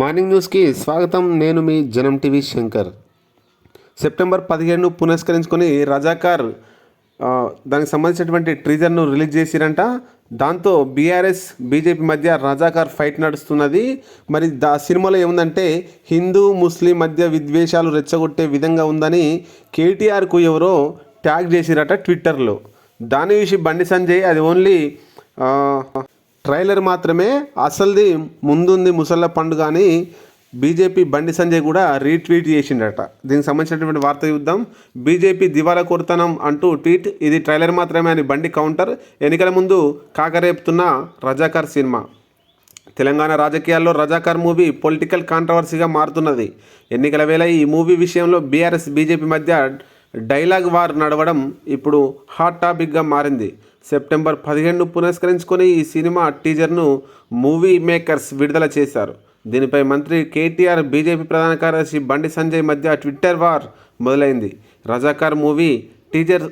Morning న్యూస్కి స్వాగతం. నేను మీ జనం టీవీ శంకర్. సెప్టెంబర్ పదిహేను పునస్కరించుకొని రజాకార్ దానికి సంబంధించినటువంటి ట్రీజర్ను రిలీజ్ చేసిరంట. దాంతో బీఆర్ఎస్ బీజేపీ మధ్య రజాకార్ ఫైట్ నడుస్తున్నది. మరి దా సినిమాలో ఏముందంటే హిందూ ముస్లిం మధ్య విద్వేషాలు రెచ్చగొట్టే విధంగా ఉందని కేటీఆర్కు ఎవరో ట్యాగ్ చేసిరట ట్విట్టర్లో. దాని విషయం బండి సంజయ్ అది ఓన్లీ ట్రైలర్ మాత్రమే అసలుది ముందుంది ముసళ్ళ పండుగ అని బీజేపీ బండి సంజయ్ కూడా రీట్వీట్ చేసిండట. దీనికి సంబంధించినటువంటి వార్త చూద్దాం. బీజేపీ దివాలా కొడుతనం అంటూ ట్వీట్. ఇది ట్రైలర్ మాత్రమే అని బండి కౌంటర్. ఎన్నికల ముందు కాకరేపుతున్న రజాకార్ సినిమా. తెలంగాణ రాజకీయాల్లో రజాకార్ మూవీ పొలిటికల్ కాంట్రవర్సీగా మారుతున్నది. ఎన్నికల వేళ ఈ మూవీ విషయంలో బీఆర్ఎస్ బీజేపీ మధ్య డైలాగ్ వార్ నడవడం ఇప్పుడు హాట్ టాపిక్గా మారింది. సెప్టెంబర్ పదిహేను పురస్కరించుకొని ఈ సినిమా టీజర్ను మూవీ మేకర్స్ విడుదల చేశారు. దీనిపై మంత్రి కేటీఆర్ బీజేపీ ప్రధాన కార్యదర్శి బండి సంజయ్ మధ్య ట్విట్టర్ వార్ మొదలైంది. రజాకార్ మూవీ టీజర్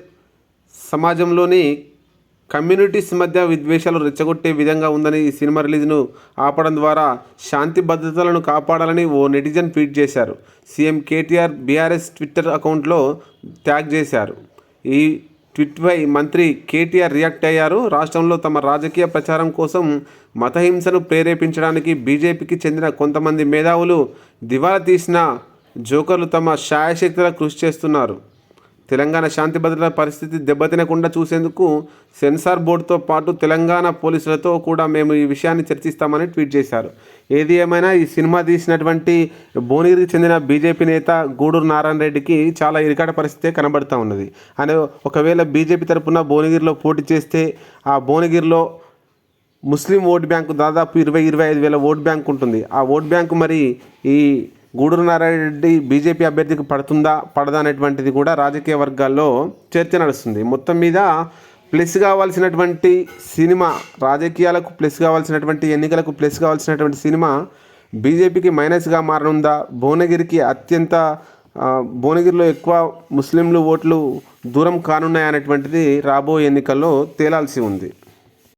సమాజంలోని కమ్యూనిటీస్ మధ్య విద్వేషాలు రెచ్చగొట్టే విధంగా ఉందని ఈ సినిమా రిలీజ్ను ఆపడం ద్వారా శాంతి భద్రతలను కాపాడాలని ఓ నెటిజన్ ట్వీట్ చేశారు. సీఎం కేటీఆర్ బీఆర్ఎస్ ట్విట్టర్ అకౌంట్లో ట్యాగ్ చేశారు. ఈ ట్వీట్పై మంత్రి కేటీఆర్ రియాక్ట్ అయ్యారు. రాష్ట్రంలో తమ రాజకీయ ప్రచారం కోసం మతహింసను ప్రేరేపించడానికి బీజేపీకి చెందిన కొంతమంది మేధావులు దివాలా తీసిన జోకర్లు తమ శాయశక్తిలా కృషి చేస్తున్నారు. తెలంగాణ శాంతి భద్రతల పరిస్థితి దెబ్బతినకుండా చూసేందుకు సెన్సార్ బోర్డుతో పాటు తెలంగాణ పోలీసులతో కూడా మేము ఈ విషయాన్ని చర్చిస్తామని ట్వీట్ చేశారు. ఏది ఏమైనా ఈ సినిమా తీసినటువంటి భువనగిరికి చెందిన బీజేపీ నేత గూడూరు నారాయణ రెడ్డికి చాలా ఇరికాట పరిస్థితే కనబడుతూ ఉన్నది. అనే ఒకవేళ బీజేపీ తరపున భువనగిరిలో పోటీ చేస్తే ఆ భువనగిరిలో ముస్లిం ఓట్ బ్యాంకు దాదాపు ఇరవై ఇరవై ఐదు వేల ఓట్ బ్యాంక్ ఉంటుంది. ఆ ఓట్ బ్యాంకు మరి ఈ గూడూరు నారాయణ రెడ్డి బీజేపీ అభ్యర్థికి పడుతుందా పడదా అనేటువంటిది కూడా రాజకీయ వర్గాల్లో చర్చ నడుస్తుంది. మొత్తం మీద ప్లస్ కావాల్సినటువంటి సినిమా రాజకీయాలకు ప్లస్ కావాల్సినటువంటి ఎన్నికలకు ప్లస్ కావాల్సినటువంటి సినిమా బీజేపీకి మైనస్గా మారనుందా? భువనగిరికి అత్యంత భువనగిరిలో ఎక్కువ ముస్లింలు ఓట్లు దూరం కానున్నాయనేటువంటిది రాబోయే ఎన్నికల్లో తేలాల్సి ఉంది.